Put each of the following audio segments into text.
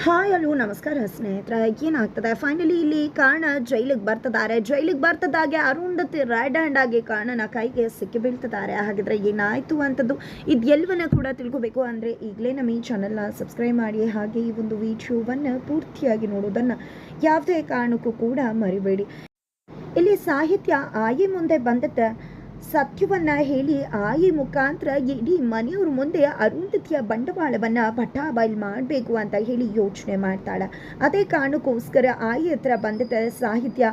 Hi hello ನಮಸ್ಕಾರ ಸ್ನೇಹಿತರ. ಏನಾಗ್ತದೆ? ಫೈನಲಿ ಇಲ್ಲಿ ಕಾರಣ ಜೈಲಿಗೆ ಬರ್ತಿದ್ದಾರೆ. ಜೈಲಿಗೆ ಬರ್ತಿದ್ದಾಗೆ ಅರುಂಧತಿ ರೆಡ್ ಹ್ಯಾಂಡ್ ಆಗಿ ಕಾರಣನ ಕೈಗೆ ಸಿಕ್ಕಿ ಬೀಳ್ತಿದ್ದಾರೆ. ಹಾಗಿದ್ರೆ ಏನಾಯಿತು ಅಂತದ್ದು ಇದು ಕೂಡ ತಿಳ್ಕೊಬೇಕು. ಅಂದರೆ ಈಗಲೇ ನಮ್ಮ ಈ ಚಾನಲ್ನ ಸಬ್ಸ್ಕ್ರೈಬ್ ಮಾಡಿ, ಹಾಗೆ ಈ ಒಂದು ವಿಡಿಯೋವನ್ನು ಪೂರ್ತಿಯಾಗಿ ನೋಡೋದನ್ನು ಯಾವುದೇ ಕಾರಣಕ್ಕೂ ಕೂಡ ಮರಿಬೇಡಿ. ಇಲ್ಲಿ ಸಾಹಿತ್ಯ ಆಯೆ ಮುಂದೆ ಬಂದತ್ತ ಸತ್ಯವನ್ನ ಹೇಳಿ ಆಯಿ ಮುಖಾಂತರ ಇಡೀ ಮನೆಯವ್ರ ಮುಂದೆ ಅರುಂಧತಿಯ ಬಂಡವಾಳವನ್ನ ಪಟಾಬಾಯಿಲ್ ಮಾಡಬೇಕು ಅಂತ ಹೇಳಿ ಯೋಚನೆ ಮಾಡ್ತಾಳೆ. ಅದೇ ಕಾರಣಕ್ಕೋಸ್ಕರ ಆಯಿ ಹತ್ರ ಬಂದಿದ್ದ ಸಾಹಿತ್ಯ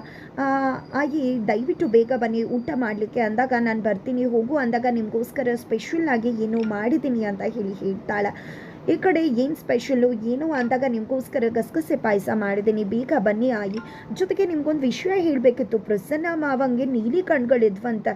ಆಯಿ ದಯವಿಟ್ಟು ಬೇಗ ಬನ್ನಿ, ಊಟ ಮಾಡಲಿಕ್ಕೆ ಅಂದಾಗ ನಾನು ಬರ್ತೀನಿ, ಹೋಗು ಅಂದಾಗ ನಿಮಗೋಸ್ಕರ ಸ್ಪೆಷಲ್ ಆಗಿ ಏನು ಮಾಡಿದ್ದೀನಿ ಅಂತ ಹೇಳಿ ಹೇಳ್ತಾಳೆ. ಈ ಕಡೆ ಏನು ಸ್ಪೆಷಲ್ಲು ಏನು ಅಂದಾಗ ನಿಮಗೋಸ್ಕರ ಗಸಗಸೆ ಪಾಯಸ ಮಾಡಿದ್ದೀನಿ. ಬೇಗ ಬನ್ನಿ ಆಯಿ. ಜೊತೆಗೆ ನಿಮ್ಗೊಂದು ವಿಷಯ ಹೇಳಬೇಕಿತ್ತು. ಪ್ರಸನ್ನ ಮಾವಂಗೆ ನೀಲಿ ಕಣ್ಗಳಿದ್ವಂತ.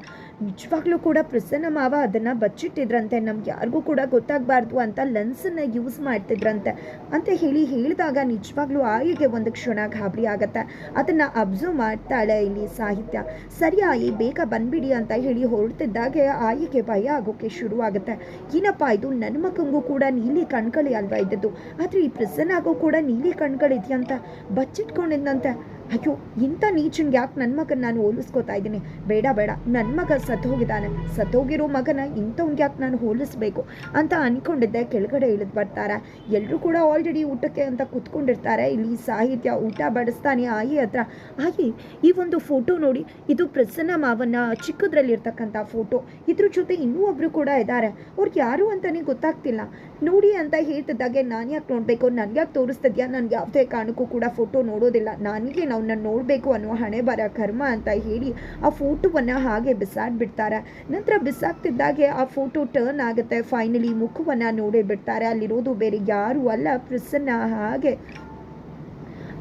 ನಿಜವಾಗ್ಲೂ ಕೂಡ ಪ್ರಸನ್ನ ಮಾವ ಅದನ್ನು ಬಚ್ಚಿಟ್ಟಿದ್ರಂತೆ. ನಮ್ಗೆ ಯಾರಿಗೂ ಕೂಡ ಗೊತ್ತಾಗಬಾರ್ದು ಅಂತ ಲೆನ್ಸನ್ನು ಯೂಸ್ ಮಾಡ್ತಿದ್ರಂತೆ. ಅಂತ ಹೇಳಿ ಹೇಳಿದಾಗ ನಿಜವಾಗ್ಲೂ ಆಯಿಗೆ ಒಂದು ಕ್ಷಣ ಗಾಬರಿ ಆಗತ್ತೆ. ಅದನ್ನು ಅಬ್ಸರ್ವ್ ಮಾಡ್ತಾಳೆ ಇಲ್ಲಿ ಸಾಹಿತ್ಯ. ಸರಿ ಆಯಿ, ಬೇಗ ಬಂದ್ಬಿಡಿ ಅಂತ ಹೇಳಿ ಹೊರಡ್ತಿದ್ದಾಗೆ ಆಯಿಗೆ ಭಯ ಆಗೋಕೆ ಶುರು ಆಗುತ್ತೆ ಏನಪ್ಪ ಇದು? ನನ್ನ ಕೂಡ ನೀಲಿ ಕಣ್ಗಳೇ ಅಲ್ವಾ ಇದ್ದದ್ದು? ಆದರೆ ಈ ಪ್ರಿಸನ್ ಆಗೋ ಕೂಡ ನೀಲಿ ಕಣ್ಗಳಿದೆಯಂತ ಬಚ್ಚಿಟ್ಕೊಂಡಿದ್ದಂತೆ ಅಯ್ಯೋ, ಇಂಥ ನೀಚನ್ಗೆ ಯಾಕೆ ನನ್ನ ಮಗನ ನಾನು ಹೋಲಿಸ್ಕೋತಾ ಇದ್ದೀನಿ. ಬೇಡ ಬೇಡ ನನ್ನ ಮಗ ಸತ್ತೋಗಿದ್ದಾನೆ. ಸತ್ತೋಗಿರೋ ಮಗನ ಇಂಥವ್ನಿಗೆ ಯಾಕೆ ನಾನು ಹೋಲಿಸ್ಬೇಕು ಅಂತ ಅನ್ಕೊಂಡಿದ್ದೆ. ಕೆಳಗಡೆ ಇಳಿದು ಬರ್ತಾರೆ. ಎಲ್ಲರೂ ಕೂಡ ಆಲ್ರೆಡಿ ಊಟಕ್ಕೆ ಅಂತ ಕುತ್ಕೊಂಡಿರ್ತಾರೆ. ಇಲ್ಲಿ ಸಾಹಿತ್ಯ, ಊಟ ಬಡಿಸ್ತಾನೆ ಆಯಿ ಹತ್ರ. ಆಯಿ ಈ ಒಂದು ಫೋಟೋ ನೋಡಿ, ಇದು ಪ್ರಸನ್ನ ಮಾವನ ಚಿಕ್ಕದ್ರಲ್ಲಿರ್ತಕ್ಕಂಥ ಫೋಟೋ ಇದ್ರ ಜೊತೆ ಇನ್ನೂ ಒಬ್ಬರು ಕೂಡ ಇದ್ದಾರೆ. ಅವ್ರಿಗೆ ಯಾರು ಅಂತಲೇ ಗೊತ್ತಾಗ್ತಿಲ್ಲ. ನೋಡಿ ಅಂತ ಹೇಳ್ತಿದ್ದಾಗೆ, ನಾನು ಯಾಕೆ ನೋಡಬೇಕು? ನನ್ಗೆ ಯಾಕೆ ತೋರಿಸ್ತಿದ್ಯಾ? ನನ್ಗೆ ಯಾವುದೇ ಕಾರಣಕ್ಕೂ ಕೂಡ ಫೋಟೋ ನೋಡೋದಿಲ್ಲ. ನನಗೆ ನಾವು ನೋಡಬೇಕು ಅನ್ನೋ ಹಣೆ ಬರ ಕರ್ಮ ಅಂತ ಹೇಳಿ ಆ ಫೋಟೋವನ್ನು ಹಾಗೆ ಬಿಸಾಡ್ಬಿಡ್ತಾರೆ. ನಂತರ ಬಿಸಾಕ್ತಿದ್ದಾಗೆ ಆ ಫೋಟೋ ಟರ್ನ್ ಆಗುತ್ತೆ. ಫೈನಲಿ ಮುಖವನ್ನು ನೋಡೇ ಬಿಡ್ತಾರೆ. ಅಲ್ಲಿರೋದು ಬೇರೆ ಯಾರು ಅಲ್ಲ. ಪ್ರಸನ್ನ ಹಾಗೆ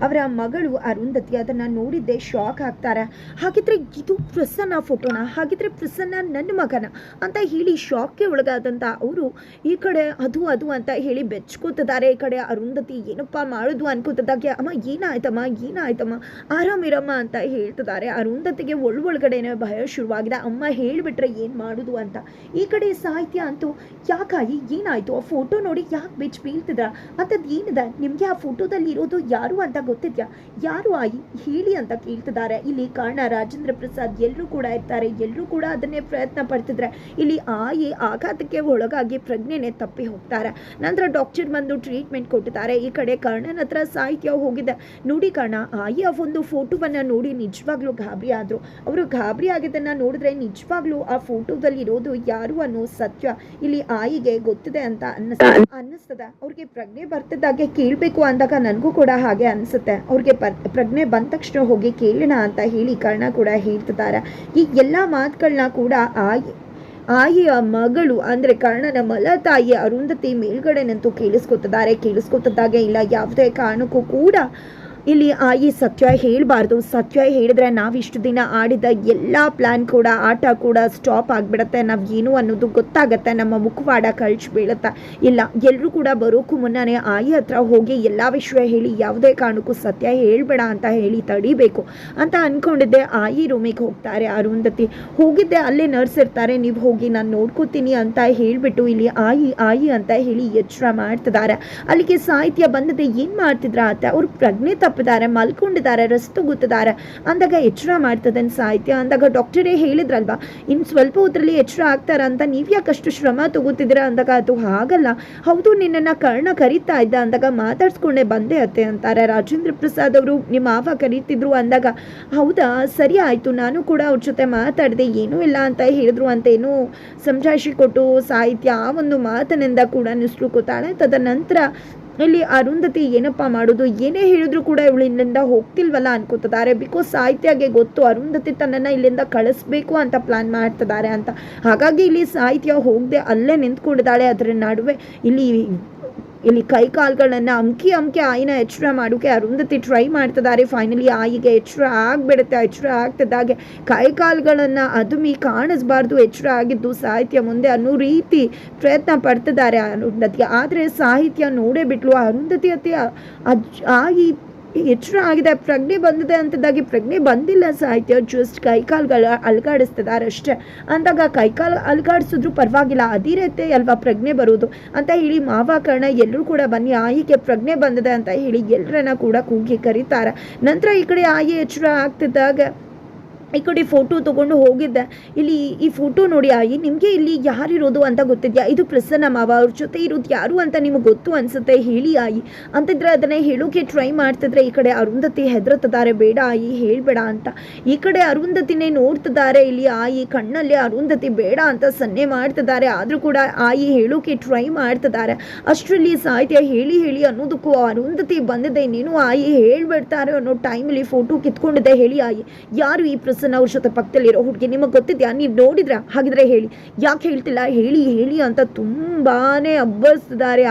ಅವರ ಮಗಳು ಅರುಂಧತಿ ಅದನ್ನು ನೋಡಿದ್ದೆ ಶಾಕ್ ಆಗ್ತಾರೆ. ಹಾಗಿದ್ರೆ ಇದು ಪ್ರಸನ್ನ ಫೋಟೋನ ಹಾಗಿದ್ರೆ ಪ್ರಸನ್ನ ನನ್ನ ಮಗನ? ಅಂತ ಹೇಳಿ ಶಾಕ್ಗೆ ಒಳಗಾದಂಥ ಅವರು ಈ ಕಡೆ ಅದು ಅದು ಅಂತ ಹೇಳಿ ಬೆಚ್ಕೋತಿದ್ದಾರೆ. ಈ ಕಡೆ ಅರುಂಧತಿ ಏನಪ್ಪ ಮಾಡೋದು ಅನ್ಕೋತಿದ್ದಾಗೆ, ಅಮ್ಮ, ಏನಾಯ್ತಮ್ಮ ಏನಾಯ್ತಮ್ಮ? ಆರಾಮಿರಮ್ಮ ಅಂತ ಹೇಳ್ತಿದ್ದಾರೆ. ಅರುಂಧತಿಗೆ ಒಳಗಡೆನೆ ಭಯ ಶುರುವಾಗಿದೆ. ಅಮ್ಮ, ಹೇಳಿಬಿಟ್ರೆ ಏನು ಮಾಡೋದು ಅಂತ? ಈ ಕಡೆ ಸಾಹಿತ್ಯ ಅಂತೂ, ಯಾಕಾಗಿ? ಏನಾಯ್ತು? ಆ ಫೋಟೋ ನೋಡಿ ಯಾಕೆ ಬೆಚ್ಚ ಬೀಳ್ತಿದ್ರ? ಅಂಥದ್ದು ಏನಿದೆ? ನಿಮಗೆ ಆ ಫೋಟೋದಲ್ಲಿ ಇರೋದು ಯಾರು ಅಂತ ಗೊತ್ತಿದ್ಯಾ? ಯಾರು ಆ ಹೇಳಿ ಅಂತ ಕೇಳ್ತಿದ್ದಾರೆ. ಇಲ್ಲಿ ಕಾರಣ ರಾಜೇಂದ್ರ ಪ್ರಸಾದ್ ಎಲ್ಲರೂ ಕೂಡ ಇರ್ತಾರೆ. ಎಲ್ಲರೂ ಕೂಡ ಅದನ್ನೇ ಪ್ರಯತ್ನ ಪಡ್ತಿದ್ರೆ ಇಲ್ಲಿ ಆಯಿ ಆಘಾತಕ್ಕೆ ಒಳಗಾಗಿ ಪ್ರಜ್ಞೆನೆ ತಪ್ಪಿ ಹೋಗ್ತಾರೆ. ನಂತರ ಡಾಕ್ಟರ್ ಬಂದು ಟ್ರೀಟ್ಮೆಂಟ್ ಕೊಟ್ಟಿದ್ದಾರೆ. ಈ ಕಡೆ ಕರ್ಣನ ಹತ್ರ ಸಾಹಿತ್ಯ ಹೋಗಿದೆ. ನೋಡಿ ಕರ್ಣ, ಆಯಿ ಆ ಒಂದು ಫೋಟೋವನ್ನ ನೋಡಿ ನಿಜವಾಗ್ಲೂ ಗಾಬರಿ ಆದ್ರು. ಅವರು ಗಾಬರಿ ಆಗಿದ್ದನ್ನ ನೋಡಿದ್ರೆ ನಿಜವಾಗ್ಲೂ ಆ ಫೋಟೋದಲ್ಲಿ ಇರೋದು ಯಾರು ಅನ್ನೋ ಸತ್ಯ ಇಲ್ಲಿ ಆಯಿಗೆ ಗೊತ್ತಿದೆ ಅಂತ ಅನ್ನಿಸ್ತದೆ ಅನ್ನಿಸ್ತದೆ. ಅವ್ರಿಗೆ ಪ್ರಜ್ಞೆ ಬರ್ತಿದ್ದಾಗೆ ಕೇಳಬೇಕು ಅಂದಾಗ ನನಗೂ ಕೂಡ ಹಾಗೆ ಅನಿಸುತ್ತೆ. ಅವ್ರಿಗೆ ಪ ಪ್ರಜ್ಞೆ ಬಂದ ತಕ್ಷಣ ಹೋಗಿ ಕೇಳೋಣ ಅಂತ ಹೇಳಿ ಕರ್ಣ ಕೂಡ ಹೇಳ್ತಿದ್ದಾರೆ. ಈ ಎಲ್ಲ ಮಾತುಗಳನ್ನ ಕೂಡ ಆಯಿ, ಆಯಿಯ ಮಗಳು ಅಂದರೆ ಕರ್ಣನ ಮಲ ತಾಯಿ ಅರುಂಧತಿ ಮೇಲ್ಗಡೆ ನಿಂತು ಕೇಳಿಸ್ಕೊತಿದ್ದಾರೆ. ಕೇಳಿಸ್ಕೊತಿದ್ದಾಗೆ ಇಲ್ಲ, ಯಾವುದೇ ಕಾರಣಕ್ಕೂ ಕೂಡ ಇಲ್ಲಿ ಆಯಿ ಸತ್ಯ ಹೇಳಬಾರ್ದು. ಸತ್ಯ ಹೇಳಿದ್ರೆ ನಾವು ಇಷ್ಟು ದಿನ ಆಡಿದ ಎಲ್ಲ ಪ್ಲ್ಯಾನ್ ಕೂಡ, ಆಟ ಕೂಡ ಸ್ಟಾಪ್ ಆಗಿಬಿಡತ್ತೆ. ನಾವು ಏನು ಅನ್ನೋದು ಗೊತ್ತಾಗತ್ತೆ. ನಮ್ಮ ಮುಖವಾಡ ಕಳ್ಚಿ ಬೀಳುತ್ತೆ. ಇಲ್ಲ ಎಲ್ಲರೂ ಕೂಡ ಬರೋಕ್ಕೂ ಮುನ್ನನೇ ಆಯಿ ಹತ್ರ ಹೋಗಿ ಎಲ್ಲ ವಿಷಯ ಹೇಳಿ, ಯಾವುದೇ ಕಾರಣಕ್ಕೂ ಸತ್ಯ ಹೇಳಬೇಡ ಅಂತ ಹೇಳಿ ತಡಿಬೇಕು. ಅಂತ ಅಂದ್ಕೊಂಡಿದ್ದೆ ಆಯಿ ರೂಮಿಗೆ ಹೋಗ್ತಾರೆ ಅರುಂಧತಿ. ಹೋಗಿದ್ದೆ, ಅಲ್ಲೇ ನರ್ಸ್ ಇರ್ತಾರೆ. ನೀವು ಹೋಗಿ ನಾನು ನೋಡ್ಕೋತೀನಿ ಅಂತ ಹೇಳಿಬಿಟ್ಟು ಇಲ್ಲಿ ಆಯಿ ಆಯಿ ಅಂತ ಹೇಳಿ ಎಚ್ಚರ ಮಾಡ್ತಿದ್ದಾರೆ ಅಲ್ಲಿಗೆ ಸಾಹಿತ್ಯ ಬಂದದೆ. ಏನು ಮಾಡ್ತಿದ್ರ ಅಂತ ಅವ್ರು ಪ್ರಜ್ಞೆ ತಪ್ಪಿದ್ದಾರೆ, ಮಲ್ಕೊಂಡಿದ್ದಾರೆ ರಸ್ತು ಗುತ್ತಿದ್ದಾರೆ ಅಂದಾಗ ಎಚ್ಚರ ಮಾಡ್ತದೆ ಸಾಹಿತ್ಯ? ಅಂದಾಗ ಡಾಕ್ಟರೇ ಹೇಳಿದ್ರಲ್ವಾ ಇನ್ನು ಸ್ವಲ್ಪ ಹೊತ್ತರಲ್ಲಿ ಎಚ್ಚರ ಆಗ್ತಾರ ಅಂತ ನೀವು ಯಾಕಷ್ಟು ಶ್ರಮ ತಗೋತಿದ್ದೀರಾ? ಅಂದಾಗ ಅದು ಹಾಗಲ್ಲ. ಹೌದು, ನಿನ್ನನ್ನು ಕರ್ಣ ಕರೀತಾ ಇದ್ದ. ಅಂದಾಗ ಮಾತಾಡ್ಸ್ಕೊಂಡೆ ಬಂದೆ ಅತ್ತೆ ಅಂತಾರೆ. ರಾಜೇಂದ್ರ ಪ್ರಸಾದ್ ಅವರು ನಿಮ್ಮ ಮಾವ ಕರೀತಿದ್ರು ಅಂದಾಗ, ಹೌದಾ, ಸರಿ ಆಯಿತು, ನಾನು ಕೂಡ ಅವ್ರ ಜೊತೆ ಮಾತಾಡಿದೆ, ಏನೂ ಇಲ್ಲ ಅಂತ ಹೇಳಿದ್ರು ಅಂತ ಏನು ಸಂಜಾಯಿಸಿ ಕೊಟ್ಟು ಸಾಹಿತ್ಯ ಆ ಒಂದು ಮಾತಿನಿಂದ ಕೂಡ ನಿಸ್ರುಕೋತಾಳೆ ತದನಂತರ ಇಲ್ಲಿ ಅರುಂಧತಿ ಏನಪ್ಪಾ ಮಾಡೋದು? ಏನೇ ಹೇಳಿದ್ರು ಕೂಡ ಇವಳು ಇಲ್ಲಿಂದ ಹೋಗ್ತಿಲ್ವಲ್ಲ ಅನ್ಕೋತಿದ್ದಾರೆ. ಬಿಕಾಸ್ ಸಾಹಿತ್ಯಗೆ ಗೊತ್ತು, ಅರುಂಧತಿ ತನ್ನನ್ನು ಇಲ್ಲಿಂದ ಕಳಿಸ್ಬೇಕು ಅಂತ ಪ್ಲಾನ್ ಮಾಡ್ತಿದ್ದಾರೆ ಅಂತ. ಹಾಗಾಗಿ ಇಲ್ಲಿ ಸಾಹಿತ್ಯ ಹೋಗದೆ ಅಲ್ಲೇ ನಿಂತ್ಕೊಂಡಿದ್ದಾಳೆ. ಅದರ ನಡುವೆ ಇಲ್ಲಿ ಇಲ್ಲಿ ಕೈ ಕಾಲುಗಳನ್ನು ಅಂಕಿ ಅಮ್ಕಿ ಆಯಿನ ಎಚ್ಚರ ಮಾಡೋಕೆ ಅರುಂಧತಿ ಟ್ರೈ ಮಾಡ್ತಿದ್ದಾರೆ. ಫೈನಲಿ ಆಯಿಗೆ ಎಚ್ಚರ ಆಗಿಬಿಡುತ್ತೆ, ಎಚ್ಚರ ಆಗ್ತಿದ್ದಾಗೆ ಕೈ ಕಾಲುಗಳನ್ನು ಅದುಮಿ ಕಾಣಿಸ್ಬಾರ್ದು, ಎಚ್ಚರ ಆಗಿದ್ದು ಸಾಹಿತ್ಯ ಮುಂದೆ ಅನ್ನೋ ರೀತಿ ಪ್ರಯತ್ನ ಪಡ್ತಿದ್ದಾರೆ ಅರುಂಧತಿ ಆದರೆ ಸಾಹಿತ್ಯ ನೋಡೇ ಬಿಟ್ಲು. ಅರುಂಧತಿ ಆಯಿ ಈಗ ಎಚ್ಚರ ಆಗಿದೆ. ಪ್ರಜ್ಞೆ ಬಂದಿದೆ ಅಂತದಾಗಿ ಪ್ರಜ್ಞೆ ಬಂದಿಲ್ಲ ಸಾಹಿತ್ಯ ಜಸ್ಟ್ ಕೈಕಾಲ್ಗಳ ಅಲ್ಗಾಡಿಸ್ತಿದ್ದಾರೆ ಅಷ್ಟೇ. ಅಂದಾಗ ಕೈಕಾಲು ಅಲ್ಗಾಡಿಸಿದ್ರು ಪರವಾಗಿಲ್ಲ. ಅದೇ ರೀತಿ ಅಲ್ವಾ ಪ್ರಜ್ಞೆ ಬರೋದು ಅಂತ ಹೇಳಿ ಮಾವ ಕರ್ಣ ಎಲ್ಲರೂ ಕೂಡ ಬನ್ನಿ. ಆಯಿಗೆ ಪ್ರಜ್ಞೆ ಬಂದಿದೆ ಅಂತ ಹೇಳಿ ಎಲ್ಲರನ್ನ ಕೂಡ ಕೂಗಿ ಕರೀತಾರೆ. ನಂತರ ಈ ಕಡೆ ಆಯಿ ಎಚ್ಚರ ಆಗ್ತಿದ್ದಾಗ ಈ ಕಡೆ ಫೋಟೋ ತೊಗೊಂಡು ಹೋಗಿದ್ದೆ. ಇಲ್ಲಿ ಈ ಫೋಟೋ ನೋಡಿ ಆಯಿ, ನಿಮಗೆ ಇಲ್ಲಿ ಯಾರಿರೋದು ಅಂತ ಗೊತ್ತಿದ್ಯಾ? ಇದು ಪ್ರಸನ್ನ ಮಾವ, ಅವ್ರ ಜೊತೆ ಇರೋದು ಯಾರು ಅಂತ ನಿಮಗೆ ಗೊತ್ತು ಅನಿಸುತ್ತೆ? ಹೇಳಿ ಆಯಿ. ಅಂತಿದ್ರೆ ಅದನ್ನೇ ಹೇಳೋಕೆ ಟ್ರೈ ಮಾಡ್ತಿದ್ರೆ ಈ ಕಡೆ ಅರುಂಧತಿ ಹೆದರುತ್ತಿದ್ದಾರೆ ಬೇಡ ಆಯಿ, ಹೇಳಬೇಡ ಅಂತ. ಈ ಕಡೆ ಅರುಂಧತಿನೇ ನೋಡ್ತಿದ್ದಾರೆ. ಇಲ್ಲಿ ಆಯಿ ಕಣ್ಣಲ್ಲಿ ಅರುಂಧತಿ ಬೇಡ ಅಂತ ಸನ್ನೆ ಮಾಡ್ತಿದ್ದಾರೆ. ಆದರೂ ಕೂಡ ಆಯಿ ಹೇಳೋಕೆ ಟ್ರೈ ಮಾಡ್ತಿದ್ದಾರೆ. ಅಷ್ಟರಲ್ಲಿ ಸಾಹಿತ್ಯ ಹೇಳಿ ಹೇಳಿ ಅನ್ನೋದಕ್ಕೂ ಅರುಂಧತಿ ಬಂದಿದೆ. ನೀನು ಆಯಿ ಹೇಳ್ಬಿಡ್ತಾರೆ ಅನ್ನೋ ಟೈಮಲ್ಲಿ ಫೋಟೋ ಕಿತ್ಕೊಂಡಿದೆ ಹೇಳಿ ಆಯಿ, ಯಾರು ಈ ಪ್ರಸನ್ನ ಅವ್ರ ಜೊತೆ ಪಕ್ಕದಲ್ಲಿರೋ ಹುಡುಗಿ ನಿಮಗೆ ಗೊತ್ತಿದ್ಯಾ? ನೀವು ನೋಡಿದ್ರ? ಹಾಗಿದ್ರೆ ಹೇಳಿ. ಯಾಕೆ ಹೇಳ್ತಿಲ್ಲ? ಹೇಳಿ ಹೇಳಿ ಅಂತ ತುಂಬಾನೇ ಆ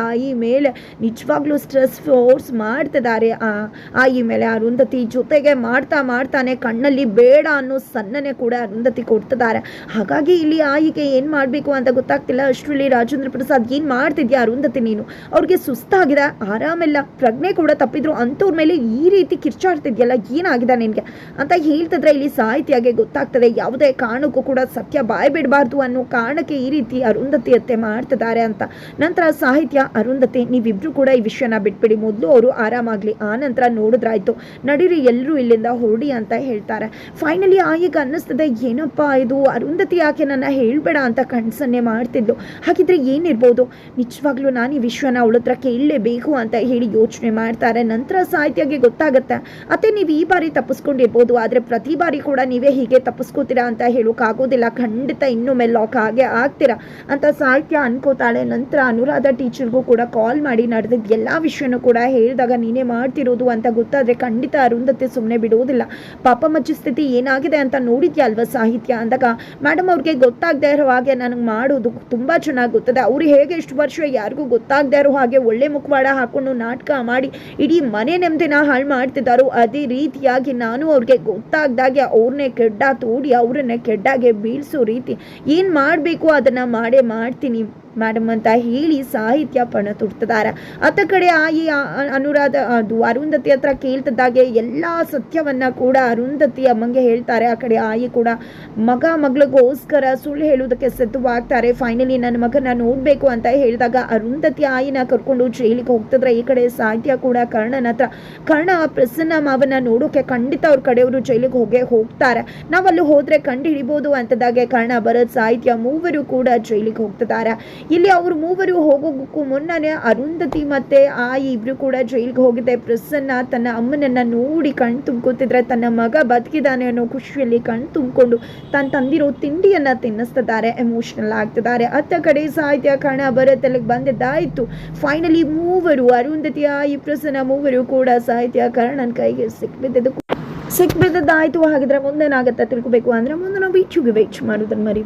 ಆಯಿ ಮೇಲೆ ನಿಜವಾಗ್ಲೂ ಸ್ಟ್ರೆಸ್ ಫೋರ್ಸ್ ಮಾಡ್ತಿದ್ದಾರೆ. ಆ ಆಯಿ ಮೇಲೆ ಅರುಂಧತಿ ಜೊತೆಗೆ ಮಾಡ್ತಾ ಮಾಡ್ತಾನೆ. ಕಣ್ಣಲ್ಲಿ ಬೇಡ ಅನ್ನೋ ಸನ್ನನೆ ಕೂಡ ಅರುಂಧತಿ ಕೊಡ್ತಿದ್ದಾರೆ. ಹಾಗಾಗಿ ಇಲ್ಲಿ ಆಯಿಗೆ ಏನು ಮಾಡಬೇಕು ಅಂತ ಗೊತ್ತಾಗ್ತಿಲ್ಲ. ಅಷ್ಟರಲ್ಲಿ ರಾಜೇಂದ್ರ ಪ್ರಸಾದ್ ಏನು ಮಾಡ್ತಿದ್ಯಾ ಅರುಂಧತಿ ನೀನು? ಅವ್ರಿಗೆ ಸುಸ್ತಾಗಿದೆ. ಆರಾಮಿಲ್ಲ. ಪ್ರಜ್ಞೆ ಕೂಡ ತಪ್ಪಿದ್ರು. ಅಂಥವ್ರ ಮೇಲೆ ಈ ರೀತಿ ಕಿರ್ಚಾಡ್ತಿದ್ಯಲ್ಲ? ಏನಾಗಿದೆ ನಿನಗೆ? ಅಂತ ಹೇಳ್ತಿದ್ರೆ ಇಲ್ಲಿ ಸಾಹಿತ್ಯಗೆ ಗೊತ್ತಾಗ್ತದೆ, ಯಾವುದೇ ಕಾರಣಕ್ಕೂ ಕೂಡ ಸತ್ಯ ಬಾಯ್ ಬಿಡಬಾರ್ದು ಅನ್ನೋ ಕಾರಣಕ್ಕೆ ಈ ರೀತಿ ಅರುಂಧತಿ ಹತ್ಯೆ ಮಾಡ್ತಿದ್ದಾರೆ ಅಂತ. ನಂತರ ಸಾಹಿತ್ಯ, ಅರುಂಧತಿ, ನೀವಿಬ್ರು ಕೂಡ ಈ ವಿಷಯನ ಬಿಟ್ಬಿಡಿ. ಮೊದಲು ಅವರು ಆರಾಮಾಗ್ಲಿ, ಆ ನಂತರ ನೋಡಿದ್ರಾಯ್ತು. ನಡೀರಿ ಎಲ್ಲರೂ ಇಲ್ಲಿಂದ ಹೊರಡಿ ಅಂತ ಹೇಳ್ತಾರೆ. ಫೈನಲಿ ಈಗ ಅನ್ನಿಸ್ತದೆ, ಏನಪ್ಪ ಇದು? ಅರುಂಧತಿ ಯಾಕೆ ನನ್ನ ಹೇಳ್ಬೇಡ ಅಂತ ಕಣ್ಸನ್ನೆ ಮಾಡ್ತಿದ್ಲು. ಹಾಗಿದ್ರೆ ಏನಿರ್ಬೋದು? ನಿಜವಾಗ್ಲೂ ನಾನು ಈ ವಿಷಯನ ಅವಳ ಕೇಳಲೇಬೇಕು ಅಂತ ಹೇಳಿ ಯೋಚನೆ ಮಾಡ್ತಾರೆ. ನಂತರ ಸಾಹಿತ್ಯಗೆ ಗೊತ್ತಾಗುತ್ತೆ. ಅತ್ತೆ, ನೀವು ಈ ಬಾರಿ ತಪ್ಪಿಸ್ಕೊಂಡಿರ್ಬೋದು, ಆದರೆ ಪ್ರತಿ ಬಾರಿ ಕೂಡ ನೀವೇ ಹೀಗೆ ತಪ್ಪಿಸ್ಕೋತೀರಾ ಅಂತ ಹೇಳೋಕ್ಕಾಗೋದಿಲ್ಲ ಖಂಡಿತ ಇನ್ನೊಮ್ಮೆ ಲಾಕ್ ಹಾಗೆ ಆಗ್ತೀರಾ ಅಂತ ಸಾಹಿತ್ಯ ಅನ್ಕೋತಾಳೆ. ನಂತರ ಅನುರಾಧ ಟೀಚರ್ಗೂ ಕೂಡ ಕಾಲ್ ಮಾಡಿ ನಡೆದಿದ್ದ ಎಲ್ಲ ವಿಷಯನೂ ಕೂಡ ಹೇಳಿದಾಗ, ನೀನೇ ಮಾಡ್ತಿರೋದು ಅಂತ ಗೊತ್ತಾದರೆ ಖಂಡಿತ ಅರುಂಧತಿ ಸುಮ್ಮನೆ ಬಿಡುವುದಿಲ್ಲ ಪಾಪ ಮಚ್ಚು ಸ್ಥಿತಿ ಏನಾಗಿದೆ ಅಂತ ನೋಡಿದ್ಯಾ ಅಲ್ವಾ ಸಾಹಿತ್ಯ? ಅಂದಾಗ ಮೇಡಮ್ ಅವ್ರಿಗೆ ಗೊತ್ತಾಗದೇ ಇರೋ ಹಾಗೆ ನನಗೆ ಮಾಡೋದು ತುಂಬ ಚೆನ್ನಾಗಿ ಗೊತ್ತದೆ. ಅವ್ರು ಹೇಗೆ ಇಷ್ಟು ವರ್ಷ ಯಾರಿಗೂ ಗೊತ್ತಾಗದೇ ಇರೋ ಹಾಗೆ ಒಳ್ಳೆ ಮುಖವಾಡ ಹಾಕೊಂಡು ನಾಟಕ ಮಾಡಿ ಇಡೀ ಮನೆ ನೆಮ್ಮದಿನ ಹಾಳು ಮಾಡ್ತಿದ್ದಾರೋ, ಅದೇ ರೀತಿಯಾಗಿ ನಾನು ಅವ್ರಿಗೆ ಗೊತ್ತಾಗ್ದಾಗೆ ಅವ್ರನ್ನೇ ಕೆಡ್ಡ ತೋಡಿ ಅವ್ರನ್ನೇ ಕೆಡ್ಡಾಗೆ ಬೀಳ್ಸೋ ರೀತಿ ಏನು ಮಾಡಬೇಕು ಅದನ್ನು ಮಾಡೇ ಮಾಡ್ತೀನಿ. ಮೇಡಮ್ ಅಂತ ಹೇಳಿ ಸಾಹಿತ್ಯ ಪಣ ತುಡ್ತಿದ್ದಾರೆ ಆತ ಕಡೆ ಆ- ಈ ಅನುರಾಧ ಅದು ಅರುಂಧತಿ ಹತ್ರ ಕೇಳ್ತಿದ್ದಾಗೆ ಎಲ್ಲ ಸತ್ಯವನ್ನ ಕೂಡ ಅರುಂಧತಿ ಅಮ್ಮಂಗೆ ಹೇಳ್ತಾರೆ. ಆ ಕಡೆ ಆಯಿ ಕೂಡ ಮಗ ಮಗಳಿಗೋಸ್ಕರ ಸುಳ್ಳು ಹೇಳುವುದಕ್ಕೆ ಸಿದ್ಧವಾಗ್ತಾರೆ. ಫೈನಲಿ ನನ್ನ ಮಗನ ನೋಡಬೇಕು ಅಂತ ಹೇಳಿದಾಗ ಅರುಂಧತಿ ಆಯಿನ ಕರ್ಕೊಂಡು ಜೈಲಿಗೆ ಹೋಗ್ತಿದ್ರೆ ಈ ಕಡೆ ಸಾಹಿತ್ಯ ಕೂಡ ಕರ್ಣನ ಹತ್ರ. ಕರ್ಣ ಪ್ರಸನ್ನ ಮಾವನ ನೋಡೋಕೆ ಖಂಡಿತ ಅವ್ರ ಕಡೆಯವರು ಜೈಲಿಗೆ ಹೋಗೇ ಹೋಗ್ತಾರೆ. ನಾವಲ್ಲಿ ಹೋದ್ರೆ ಕಂಡು ಹಿಡಿಬೋದು ಅಂತದಾಗೆ ಕರ್ಣ ಭರತ್ ಸಾಹಿತ್ಯ ಮೂವರು ಕೂಡ ಜೈಲಿಗೆ ಹೋಗ್ತಿದ್ದಾರೆ. ಇಲ್ಲಿ ಅವರು ಮೂವರು ಹೋಗೋಕ್ಕೂ ಮುನ್ನನೇ ಅರುಂಧತಿ ಮತ್ತೆ ಆ ಇಬ್ರು ಕೂಡ ಜೈಲಿಗೆ ಹೋಗಿದ್ದೆ. ಪ್ರಸನ್ನ ತನ್ನ ಅಮ್ಮನನ್ನ ನೋಡಿ ಕಣ್ ತುಂಬ್ಕೊತಿದ್ರೆ ತನ್ನ ಮಗ ಬದುಕಿದ್ದಾನೆ ಅನ್ನೋ ಖುಷಿಯಲ್ಲಿ ಕಣ್ ತುಂಬಿಕೊಂಡು ತನ್ನ ತಂದಿರೋ ತಿಂಡಿಯನ್ನ ತಿನ್ನಿಸ್ತಿದ್ದಾರೆ. ಎಮೋಷನಲ್ ಆಗ್ತಿದ್ದಾರೆ. ಅತ್ತ ಕಡೆ ಸಾಹಿತ್ಯ ಕಣ ಭರತ್ ಅಲ್ಲಿಗೆ ಬಂದಿದ್ದಾಯ್ತು. ಫೈನಲಿ ಮೂವರು, ಅರುಂಧತಿ ಈ ಪ್ರಸನ್ನ ಮೂವರು ಕೂಡ ಸಾಹಿತ್ಯ ಕರ್ಣನ ಕೈಗೆ ಸಿಕ್ಬಿದ್ದಿದ್ದು. ಸಿಕ್ಬಿದ್ದದ್ದಾಯ್ತು. ಹಾಗಿದ್ರೆ ಮುಂದೇನಾಗತ್ತೆ ತಿಳ್ಕೊಬೇಕು ಅಂದ್ರೆ ಮುಂದೆ ನಾವು ಬೀಚುಗೆ ವೇಚ್ ಮಾಡೋದನ್ನ ಮರಿ